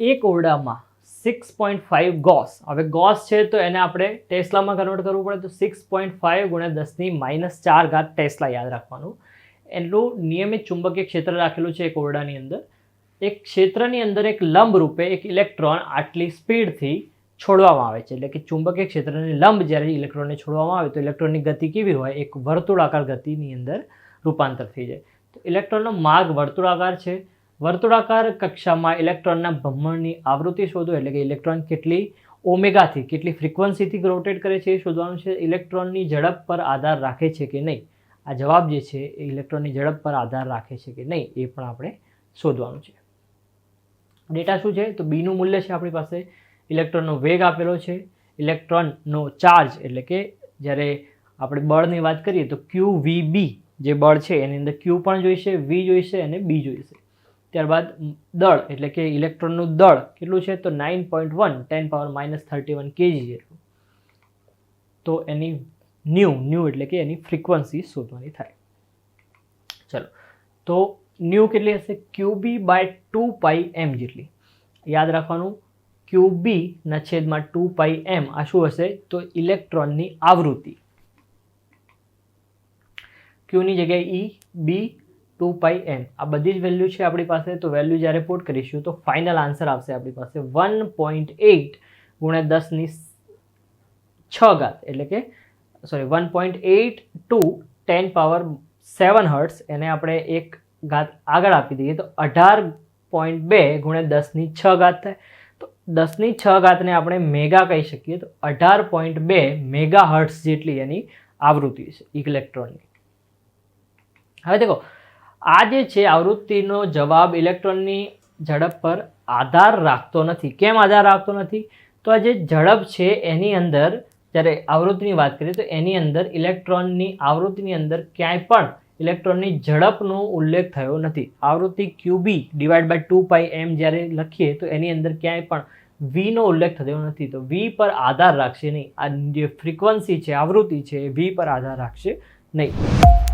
એક ઓરડામાં six point five gauss. હવે ગોસ છે તો એને આપણે ટેસ્લામાં કન્વર્ટ કરવું પડે તો સિક્સ પોઈન્ટ ફાઇવ ગુણ્યા દસની માઇનસ ચાર ઘાત ટેસ્લા યાદ રાખવાનું. એટલું નિયમિત ચુંબકીય ક્ષેત્ર રાખેલું છે એક ઓરડાની અંદર. એક ક્ષેત્રની અંદર એક લંબ રૂપે એક ઇલેક્ટ્રોન આટલી સ્પીડથી છોડવામાં આવે છે. એટલે કે ચુંબકીય ક્ષેત્રની લંબ જ્યારે ઇલેક્ટ્રોનને છોડવામાં આવે તો ઇલેક્ટ્રોનની ગતિ કેવી હોય? એક વર્તુળાકાર ગતિની અંદર રૂપાંતર થઈ જાય. તો ઇલેક્ટ્રોનનો માર્ગ વર્તુળાકાર છે. વર્તુળાકાર કક્ષામાં ઇલેક્ટ્રોનના ભ્રમણની આવૃત્તિ શોધો એટલે કે ઇલેક્ટ્રોન કેટલી ઓમેગાથી, કેટલી ફ્રિકવન્સીથી રોટેટ કરે છે એ શોધવાનું છે. ઇલેક્ટ્રોનની ઝડપ પર આધાર રાખે છે કે નહીં? આ જવાબ જે છે એ ઇલેક્ટ્રોનની ઝડપ પર આધાર રાખે છે કે નહીં એ પણ આપણે શોધવાનું છે. ડેટા શું છે? તો બીનું મૂલ્ય છે આપણી પાસે. ઇલેક્ટ્રોનનો વેગ આપેલો છે. ઇલેક્ટ્રોનનો ચાર્જ એટલે કે જ્યારે આપણે બળની વાત કરીએ તો ક્યુ વી બી જે બળ છે એની અંદર ક્યુ પણ જોઈશે વી જોઈશે અને બી જોઈશે. ત્યારબાદ દળ, એટલે કે ઇલેક્ટ્રોનનું દળ કેટલું છે? તો nine point one, ten power minus thirty one KG જેટલું. તો એની ન્યૂ ન્યૂ એટલે કે એની ફ્રિકવન્સી શોધવાની થાય. ચલો. તો ન્યૂ કેટલી હશે? ક્યુબી બાય ટુ પાઈ એમ જેટલી. યાદ રાખવાનું ક્યુબીના છેદમાં ટુ પાઈ એમ, આ શું હશે? તો ઇલેક્ટ્રોનની આવૃત્તિ. ક્યુની જગ્યાએ? E, B two pi N. આ બધી જ વેલ્યુ છે આપણી પાસે, તો વેલ્યુ જ્યારે પુટ કરીશું તો ફાઇનલ આન્સર આવશે આપણી પાસે. વન પોઈન્ટ એઇટ ગુણ્યા દસની છ ઘાત, એટલે કે sorry one point eight two ten power seven hertz એને આપણે એક ઘાત આગળ આપી દઈએ તો અઢાર પોઈન્ટ બે ગુણ્યા દસની છ ઘાત થાય. તો દસની છ ઘાતને આપણે મેગા કહી શકીએ તો અઢાર પોઈન્ટ બે મેગા હર્ટ્સ જેટલી એની આવૃત્તિ છે ઇલેક્ટ્રોનની. હવે દેખો આ જે છે, આવૃત્તિનો જવાબ ઇલેક્ટ્રોનની ઝડપ પર આધાર રાખતો નથી. કેમ આધાર રાખતો નથી? તો આ જે ઝડપ છે, એની અંદર, જ્યારે આવૃત્તિની વાત કરીએ, તો એની અંદર ઇલેક્ટ્રોનની, આવૃત્તિની અંદર ક્યાંય પણ ઇલેક્ટ્રોનની ઝડપનો ઉલ્લેખ થયો નથી. આવૃત્તિ Q B divide by two pi M જ્યારે લખીએ, તો એની અંદર ક્યાંય પણ વીનો ઉલ્લેખ થયો નથી. તો વી પર આધાર રાખશે નહીં. આ જે ફ્રિકવન્સી છે, આવૃત્તિ છે, એ વી પર આધાર રાખશે નહીં.